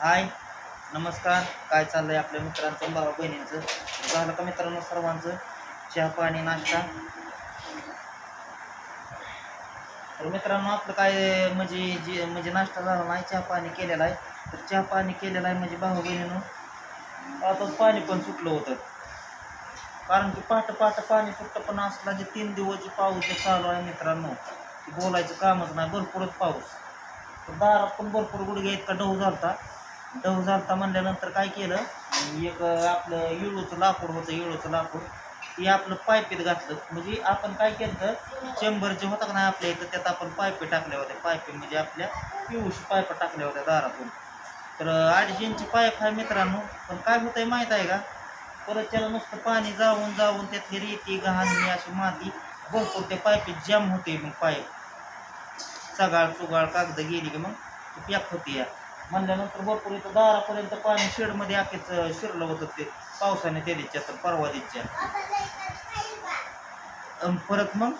हाय नमस्कार. काय चाललं आहे आपल्या मित्रांचं भावा बहिणींचं? झालं का मित्रांनो सर्वांचं? चहा पाणी नाश्ता? तर मित्रांनो आपलं काय म्हणजे जे म्हणजे नाश्ता झाला नाही चहा पाणी केलेला आहे. तर चहा पाणी केलेला आहे म्हणजे भाऊ बहिणीनं आता पाणी पण सुटलं होतं. कारण की पहाटे पहाटे पाणी सुटतं पण असला की तीन दिवस जे पाऊस जे चालू आहे मित्रांनो बोलायचं कामच नाही. भरपूरच पाऊस. तर दारात पण भरपूर गुडघे इतका डहू होता डव झालता म्हणल्यानंतर काय केलं? एक आपलं इळूचं लाकूड होतं इळूचं लाकूड. ते आपलं पायपीत घातलं. म्हणजे आपण काय केलं तर चेंबरचे होतं का नाही आपल्या इथं त्यात आपण पायपी टाकल्या होत्या. पायपी म्हणजे आपल्या पिऊशी पायपा टाकल्या होत्या दारातून. तर अडीच इंची पायप आहे मित्रांनो. पण काय होतंय माहीत आहे का? परत त्याला नुसतं पाणी जाऊन जाऊन त्यातली रेती गहाणी अशी माती भरपूर त्या पायपीत जॅम होते मग पाईप सगाळ चुगाळ कागद गेली की मग ती पॅक होती या म्हणल्यानंतर भरपूर इथं दारापर्यंत पाणी शेडमध्ये अखेच शिरलं होतं ते. पावसाने तेलीच्या तर परवा दिच्या परत मग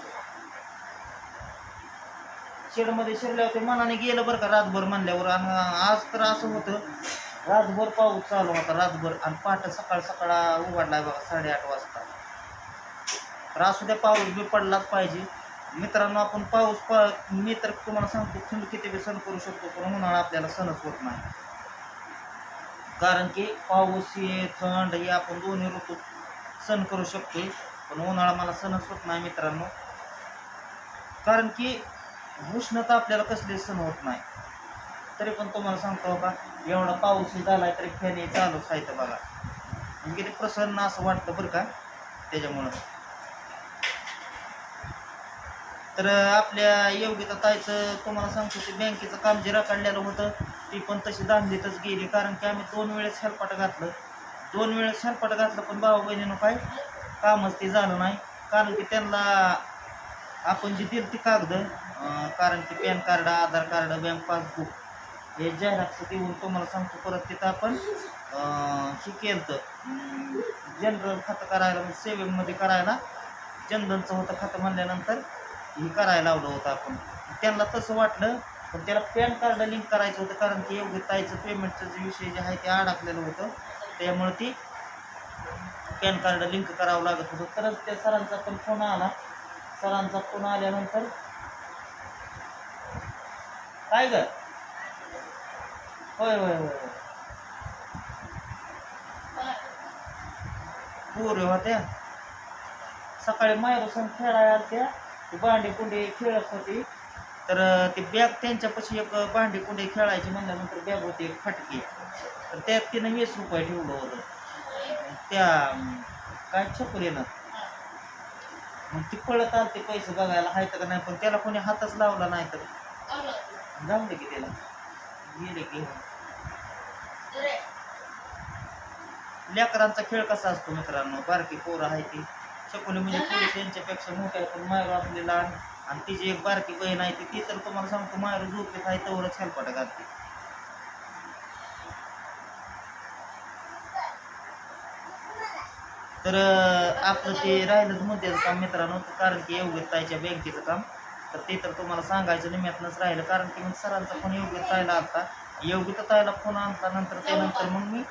शेडमध्ये शिरल्यावर होते मनाने गेलं बरं का रातभर म्हणल्यावर. आणि आज तर असं होतं रातभर पाऊस चालू होता रातभर. आणि पहाटे सकाळ सकाळ उघडला बघा साडेआठ वाजता. तर असू द्या पाऊस बी पडलाच पाहिजे. मित्रांनो आपण पाऊस प मी तर तुम्हाला सांगतो थंड किती बी सण करू शकतो पण उन्हाळा आपल्याला सणच होत नाही. कारण की पाऊस हे थंड हे आपण दोन्ही ऋतू सण करू शकतो पण उन्हाळा मला सणच होत नाही मित्रांनो. कारण की उष्णता आपल्याला कसली सण होत नाही. तरी पण तुम्हाला सांगतो का एवढा पाऊसही झालाय तरी फॅन हे चालूच आहे तर बघा. म्हणजे किती प्रसन्न असं वाटतं बरं का? त्याच्यामुळं. तर आपल्या योग्यता ताईचं तुम्हाला सांगतो की बँकेचं काम जे रखडलेलं होतं ती पण तशी दांडीतच गेली. कारण की आम्ही दोन वेळेस हेलपाट घातलं. दोन वेळेस हेलपाट घातलं पण भाऊ बहिणीनं काय कामच ते झालं नाही. कारण की त्यांना आपण जी दिली ती कागद कारण की PAN card Aadhaar card bank passbook हे जाहिरात देऊन तुम्हाला सांगतो परत तिथं आपण हे केलं तर जनरल खातं करायला म्हणजे सेविंगमध्ये करायला जनधनचं होतं खातं म्हणल्यानंतर हे करायला लावलं होतं आपण. त्यांना तसं वाटलं पण त्याला पॅन कार्ड लिंक करायचं होतं कारण की योग्य ताईचं पेमेंटचं जे विषय जे आहे ते अडकलेलं होतं. त्यामुळे ती पॅन कार्ड लिंक करावं लागत होतं. तरच त्या सरांचा पण फोन आला. सरांचा फोन आल्यानंतर काय ग? होय होय होय पोर होत्या. सकाळी मायरोसन खेळायला त्या ती भांडी कुंडी खेळत होती. तर ती बॅग त्यांच्यापाशी एक भांडी कुंडी खेळायची म्हणल्यानंतर बॅग होती एक फटकी. तर त्यात तिनं वीस रुपये ठेवलं होतं. त्या काय काय छकुलीनं. मग ती पळत आलते पैसे बघायला आहेत का नाही पण त्याला कोणी हातच लावला नाही तर. जाऊ दे की त्याला. गेले की. लेकरांचा खेळ कसा असतो मित्रांनो? बारकी पोरं आहे ती. शकुली म्हणजे पुरुष यांच्यापेक्षा मोठा आहे पण मायरू आपली लहान आणि तिची एक बारकी बहीण आहे ती ती तर तुम्हाला सांगतो मायरू झोपेत आहे तेवढंच हेलपाट घालते. तर आपलं ते राहिलंच मुद्द्याचं काम मित्रांनो कारण की योग्यताच्या बँकेचं काम. तर ते तर तुम्हाला सांगायचं निमित्तनच राहिलं. कारण की मग सरांचा फोन योग्य ताईला आलता योग्य ताईला फोन आणता नंतर त्यानंतर मग मी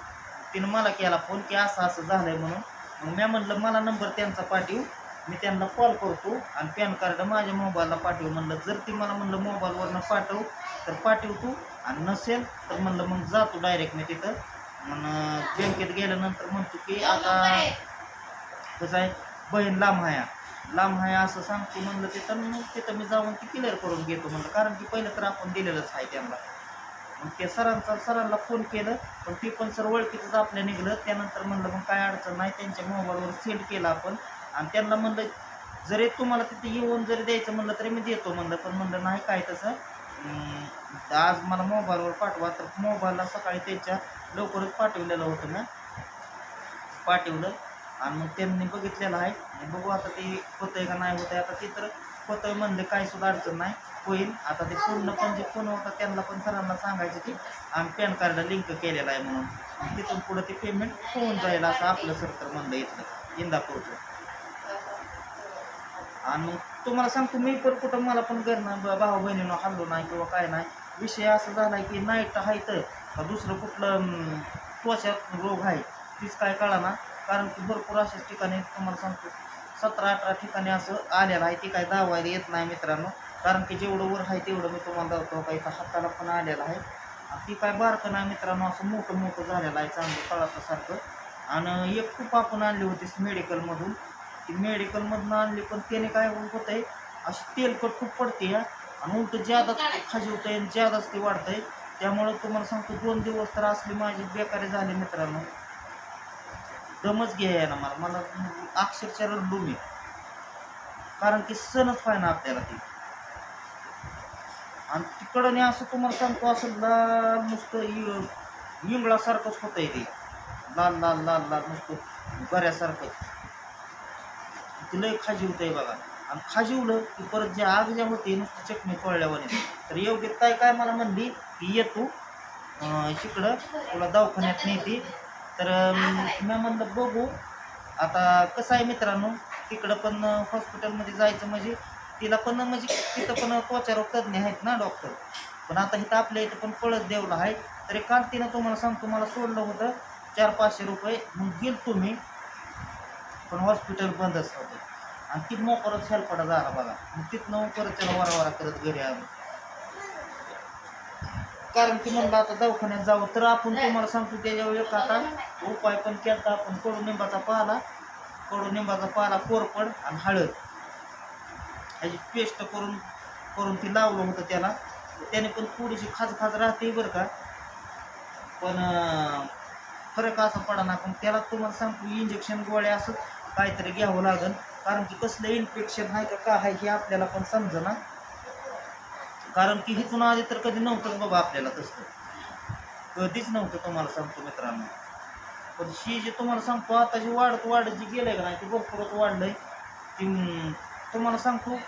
तिनं मला केला फोन की असं असं झालंय म्हणून. मग मी म्हणलं मला नंबर त्यांचा पाठवू. मी त्यांना कॉल करतो आणि पॅन कार्ड माझ्या मोबाईलला पाठवू. म्हणलं जर ती मला म्हणलं मोबाईलवरनं पाठव तर पाठव तू. आणि नसेल तर म्हणलं मग जातो डायरेक्ट मी तिथं. मग बँकेत गेल्यानंतर म्हणतो की आता कसं आहे बहीण लांब हाया. लांब हाया असं सांगतो. म्हणलं तिथं मग तिथं मी जाऊन ती क्लिअर करून घेतो. म्हणलं कारण की पहिलं तर आपण दिलेलंच आहे त्यांना. मग ते सरांचा सरांना फोन केलं पण ती पण सर ओळखीचंच आपल्या निघलं. त्यानंतर म्हणलं मग काय अडचण नाही त्यांच्या मोबाईलवर सेंड केलं आपण. आणि त्यांना म्हणलं जरी तुम्हाला तिथे येऊन जरी द्यायचं म्हणलं तरी मी देतो म्हणलं. पण म्हणलं नाही काय तसं? आज मला मोबाईलवर पाठवा. तर मोबाईलला सकाळी त्यांच्या लवकरच पाठवलेलं होतं ना. पाठवलं. आणि मग त्यांनी बघितलेलं आहे. आणि बघू आता ते होतंय का नाही होतंय. आता ते तर होतंय म्हणलं काय सुद्धा अडचण नाही. होईल. आता ते पूर्ण पण जे फोन होता त्यांना पण सरांना सांगायचं की आम्ही पॅन कार्ड लिंक केलेलं आहे म्हणून. तिथून पुढं ते पेमेंट होऊन जाईल असं आपलं सर तर म्हणलं इथलं इंदापूरचं. आणि मग तुम्हाला सांगतो मी पण कुठं मला पण घरनं भाऊ बहिणीनं हल्लो नाही किंवा काय नाही. विषय असा झाला की नाईट आहे तर दुसरं कुठलं त्वचा रोग आहे तीच काय कळा ना कारण की भरपूर अशाच ठिकाणी तुम्हाला सांगतो सतरा अठरा ठिकाणी असं आलेलं आहे ती काय दावायला येत नाही मित्रांनो. कारण की जेवढं वर आहे तेवढं मी तुम्हाला जातो का इथं हाताला पण आलेलं आहे. ती काय बारकं नाही मित्रांनो असं मोठं मोठं झालेलं आहे चांगलं कळासारखं आणि एक खूप आपण आणली होतीस मेडिकलमधून ती मेडिकलमधून आणली पण त्याने काय होत आहे अशी तेलकट खूप पडते या. आणि उलट ज्यादाच आहे आणि ज्यादाच ते आहे त्यामुळं तुम्हाला सांगतो दोन दिवस तर असली माझी बेकारी झाली मित्रांनो. दमच घ्याय ना मला मला अक्षरशः रडलो मी. कारण की सणच पाहिजे आपल्याला ती. आणि तिकडं नाही असं तुम्हाला सांगतो असं लाल नुसतं इ- इंगळासारखंच आहे ते. लाल लाल लाल लाल नुसतं बऱ्यासारखंच ते लय आहे बघा. आणि खाजीवलं की परत जे आग ज्या होते नुसतं चटणी तोडल्यावर तर योग्य काय काय मला म्हणली की येतो तिकडं तुला दवाखान्यात नेते. तर मी म्हणलं बघू. आता कसं आहे मित्रांनो तिकडं पण हॉस्पिटलमध्ये जायचं म्हणजे तिला पण म्हणजे तिथं पण त्वचारोग तज्ज्ञ आहेत ना डॉक्टर पण आता इथं आपल्या इथं पण पळत देवला आहे. तरी काल तिनं तुम्हाला सांगतो मला सोडलं होतं चार पाचशे रुपये. मग गेल तुम्ही. पण हॉस्पिटल बंदच होतं आणि ती मोकरच हेल्पडा झाला बघा. मग तिथनं परत त्याला वारा वारा करत घरी आलो कारण की म्हणलं आता दवाखान्यात जावं. तर आपण तुम्हाला सांगतो त्याच्यावर एक आता उपाय पण केला आपण. कडुनिंबाचा पाला. कडुनिंबाचा पाला कोरपड आणि हळद. ह्याची पेस्ट करून करून ती लावलं होतं त्याला. त्याने पण थोडीशी खाज खाज राहते बरं का. पण फरक असा पडा ना पण त्याला तुम्हाला सांगतो इंजेक्शन गोळ्या असं काहीतरी घ्यावं लागेल कारण की कसलं इन्फेक्शन आहे का का आहे हे आपल्याला पण समजना. कारण की हिथून आधी तर कधी नव्हतंच बाबा आपल्याला तसं. कधीच नव्हतं तुम्हाला सांगतो मित्रांनो. पण ही जे तुम्हाला सांगतो आता जी वाढत वाढत जी गेलंय का नाही ते भरपूरच वाढलंय. ती तुम्हाला सांगतो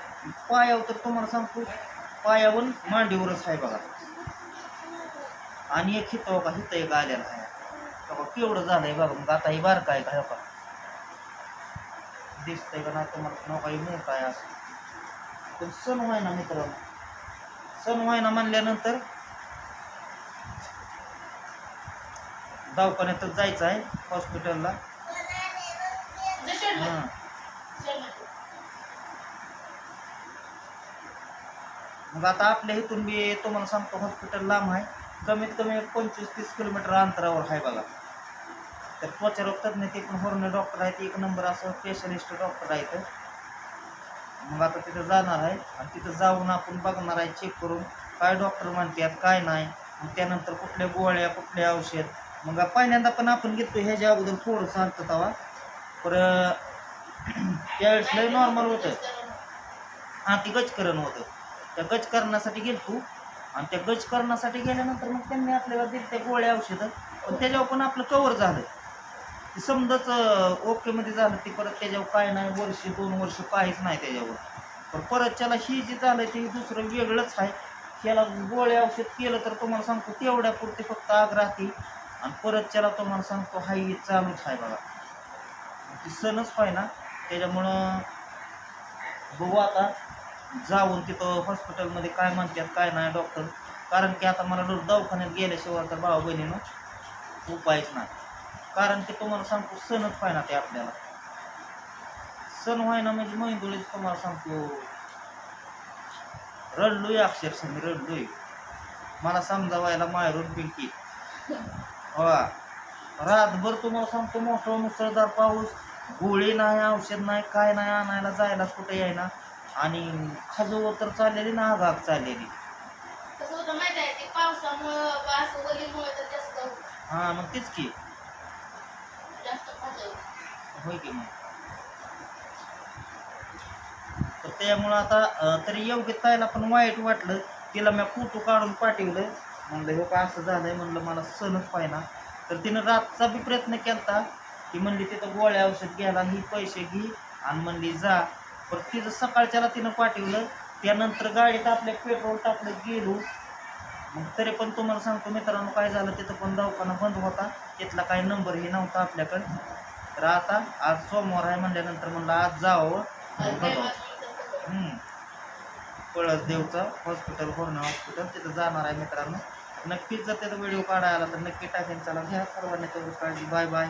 पायावर तर तुम्हाला सांगतो पायावर मांडीवरच आहे बघा. आणि एक हिथं का हिथं एक आलेला आहे. बघा केवढं झालंय बघा. मग आता ही बारका आहे का? बघा. दिसतंय का नाही तुम्हाला? नका मोठा आहे असं. पण सण व्हाय ना मित्रांनो. सण व्हायना म्हणल्यानंतर दवाखान्यातच जायचं आहे हॉस्पिटलला हां. मग आता आपल्या इथून बी तुम्हाला सांगतो हॉस्पिटल लांब आहे. कमीत कमी पंचवीस तीस किलोमीटर अंतरावर आहे बघा. तर त्वचारोग तज्ञ ते पण होरणे डॉक्टर आहेत एक नंबर असं स्पेशलिस्ट डॉक्टर आहेत मग आता तिथं जाणार आहे आणि तिथं जाऊन आपण बघणार आहे चेक करून काय डॉक्टर म्हणतात काय नाही. मग त्यानंतर कुठल्या गोळ्या कुठले औषध. मग पहिल्यांदा पण आपण घेतो ह्याच्या अगोदर थोडं सांगतो तेव्हा पर त्यावेळेस लय नॉर्मल होतं. हां ती गचकरण होतं. त्या गजकरणासाठी गेलतो आणि त्या गजकरणासाठी गेल्यानंतर मग त्यांनी आपल्याला दिली त्या गोळ्या औषधं. पण त्याच्यावर पण आपलं कवर झालं ते समजाच ओकेमध्ये झालं ते परत त्याच्यावर काय नाही वर्ष दोन वर्ष काहीच नाही त्याच्यावर. पण परत त्याला ही जे झालं ते दुसरं वेगळंच आहे. त्याला गोळ्या औषध केलं तर तुम्हाला सांगतो तेवढ्या पुरती फक्त आग राहते. आणि परत त्याला तुम्हाला सांगतो हाई चालूच आहे बघा. ती सणच आहे ना त्याच्यामुळं बघू आता. जाऊन तिथं हॉस्पिटलमध्ये काय म्हणतात काय नाही डॉक्टर कारण की आता मला रोज दवाखान्यात गेल्याशिवाय तर भाऊ बहिणीनं उपायच नाही. कारण की तुम्हाला सांगतो सणच पाहिजे ना ते आपल्याला. सण व्हायना म्हणजे मैंदुळीच तुम्हाला सांगतो. रडलोय अक्षरशः मी रडलोय. मला समजावायला मायरून पिंकी. हो रातभर तुम्हाला सांगतो मोठा मुसळधार पाऊस. गोळी नाही औषध नाही काय नाही आणायला जायला कुठे यायना. आणि खाजवं तर चाललेली ना आगाग चाललेली. कसं होतं माहिती आहे ते पावसामुळं वास वगैरेमुळे तर जास्त हां मग तेच की. जास्त. होय की मग तर त्यामुळं आता अं, तरी योग्य ताईला पण वाईट वाटलं. तिला मी फोटो काढून पाठवलं. म्हणलं हे काय असं झालंय. म्हणलं मला सणच पाहिना. तर तिनं रातचा बी प्रयत्न केला ती म्हणली तिथं गोळ्या औषध घ्यायला ही पैसे घे. आणि म्हणली जा. पण तिचं सकाळच्याला तिनं पाठवलं त्यानंतर गाडीत आपल्या पेट्रोल टाकलं गेलो. मग तरी पण तुम्हाला सांगतो मित्रांनो काय झालं तिथं पण दवाखाना बंद होता. तिथला काही नंबरही नव्हता आपल्याकडं. तर आता आज सोमवार आहे म्हणल्यानंतर म्हणलं आज जावं. आणि पळस देवचं हॉस्पिटल पूर्ण हॉस्पिटल तिथं जाणार आहे मित्रांनो. नक्कीच जर त्याचा व्हिडिओ काढायला आला तर नक्की टाकेन. चला घ्या सर्वांनी तेवढी काळजी. Bye bye